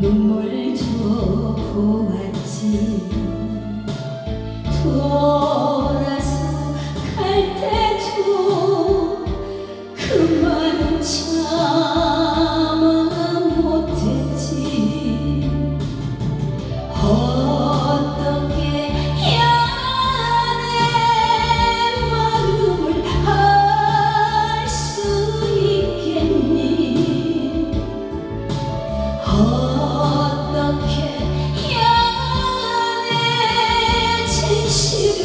눈물 주고 왔지. 돌아서 갈때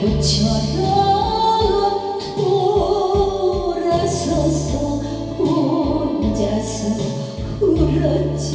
꽃처럼 돌아서서 혼자서 울었지.